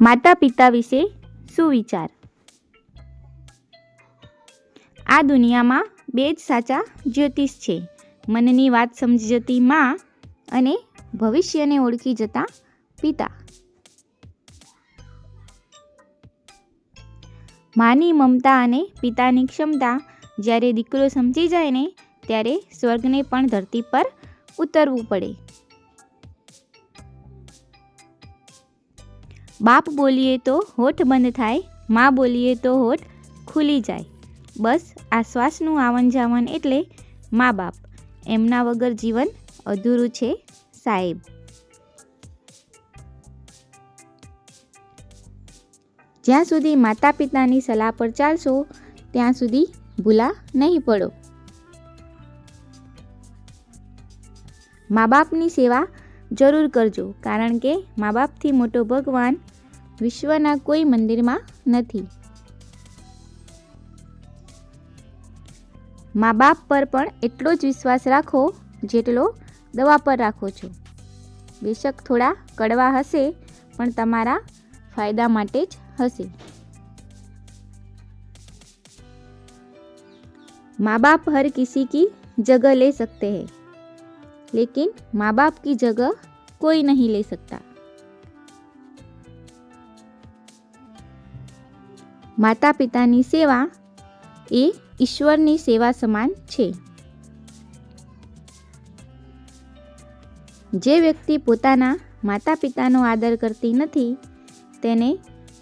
માતા પિતા વિશે શું વિચાર આ દુનિયામાં બે જ સાચા જ્યોતિષ છે. મનની વાત સમજી જતી મા અને ભવિષ્યને ઓળખી જતા પિતા. માની મમતા અને પિતાની ક્ષમતા જ્યારે દીકરો સમજી જાય ને, ત્યારે સ્વર્ગને પણ ધરતી પર ઉતરવું પડે. બાપ બોલીએ તો હોઠ બંધ થાય, મા બોલીએ તો હોઠ ખુલી જાય. બસ આ શ્વાસનું આવન જાવન એટલે મા બાપ. એમના વગર જીવન અધૂરું છે, સાહેબ. જ્યાં સુધી માતા પિતાની સલાહ પર ચાલશો, ત્યાં સુધી ભૂલા નહીં પડો. મા બાપની સેવા જરૂર કરજો, કારણ કે મા બાપથી મોટો ભગવાન વિશ્વના કોઈ મંદિરમાં નથી. મા બાપ પર પણ એટલો જ વિશ્વાસ રાખો, જેટલો દવા પર રાખો છો. બેશક થોડા કડવા હશે, પણ તમારા ફાયદા માટે જ હશે. મા બાપ હર કિસી કી જગહ લે સકતે હૈ. લેકિન મા બાપ કી જગહ કોઈ નહીં લઈ શકતા માતા પિતાની સેવા એ ઈશ્વરની સેવા સમાન છે જે વ્યક્તિ પોતાના માતા પિતાનો આદર કરતી નથી તેને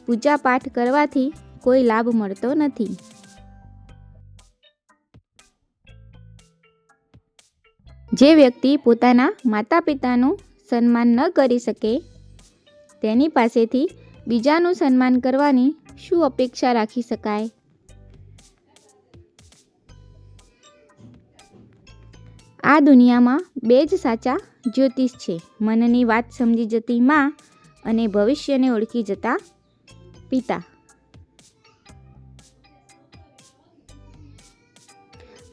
પૂજાપાઠ કરવાથી કોઈ લાભ મળતો નથી જે વ્યક્તિ પોતાના માતા પિતાનું સન્માન ન કરી શકે. તેની પાસેથી બીજાનું સન્માન કરવાની શું અપેક્ષા રાખી શકાય? આ દુનિયામાં બે જ સાચા જ્યોતિષ છે. મનની વાત સમજી જતી મા અને ભવિષ્યને ઓળખી જતા પિતા.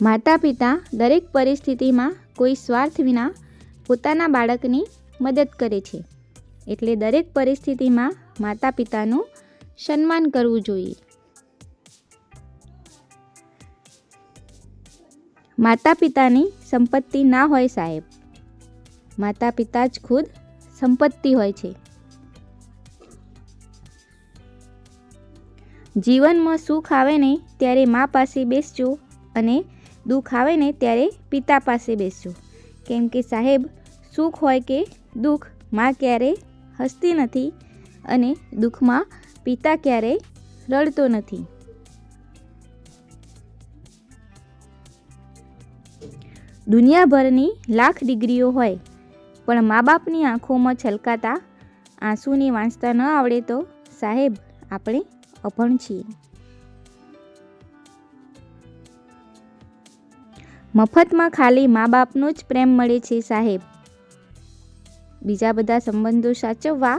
માતા પિતા દરેક પરિસ્થિતિમાં કોઈ સ્વાર્થ વિના પોતાના બાળકની મદદ કરે છે. એટલે દરેક પરિસ્થિતિમાં માતા પિતાનું સન્માન કરવું જોઈએ. માતા પિતાની સંપત્તિ ના હોય સાહેબ. માતા પિતા જ ખુદ સંપત્તિ હોય છે. જીવનમાં સુખ આવે ને ત્યારે મા પાસે બેસજો અને દુઃખ આવે ને ત્યારે પિતા પાસે બેસજો. કેમ કે સાહેબ, સુખ હોય કે દુઃખમાં ક્યારેય હસતી નથી અને દુઃખમાં પિતા ક્યારેય રડતો નથી. દુનિયાભરની લાખ ડિગ્રીઓ હોય, પણ મા બાપની આંખોમાં છલકાતા આંસુની વાંચતા ન આવડે તો સાહેબ, આપણે અભણ છીએ. મફતમાં ખાલી મા બાપનો જ પ્રેમ મળે છે સાહેબ. બીજા બધા સંબંધો સાચવવા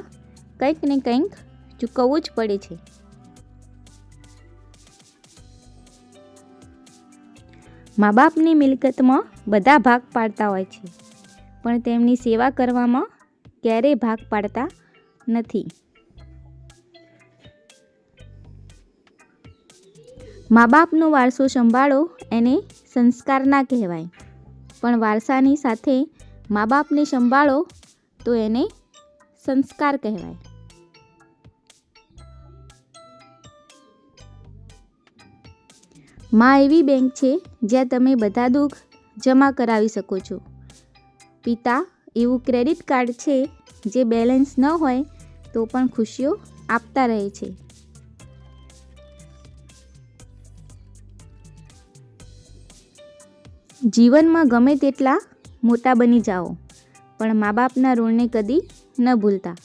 કંઈક ને કંઈક ચૂકવવું જ પડે છે. મા બાપની મિલકતમાં બધા ભાગ પાડતા હોય છે, પણ તેમની સેવા કરવામાં ક્યારેય ભાગ પાડતા નથી. મા બાપનો વારસો સંભાળો એને સંસ્કાર ના કહેવાય, પણ વારસાની સાથે મા બાપને સંભાળો તો એને સંસ્કાર કહેવાય. માં એવી બેંક છે જ્યાં તમે બધા દુઃખ જમા કરાવી શકો છો. પિતા એવું ક્રેડિટ કાર્ડ છે જે બેલેન્સ ન હોય તો પણ ખુશીઓ આપતા રહે છે. જીવનમાં ગમે તેટલા મોટા બની જાઓ. પણ મા બાપના ઋણને કદી ન ભૂલતા.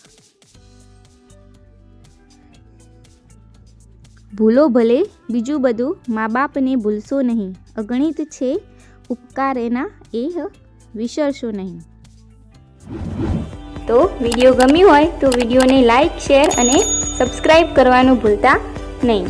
ભૂલો ભલે બીજું બધું મા બાપને ભૂલશો નહીં. અગણિત છે, ઉપકાર એના એ વિસરશો નહીં. તો વીડિયો ગમ્યું હોય તો વિડીયોને લાઈક, શેર અને સબસ્ક્રાઈબ કરવાનું ભૂલતા નહીં.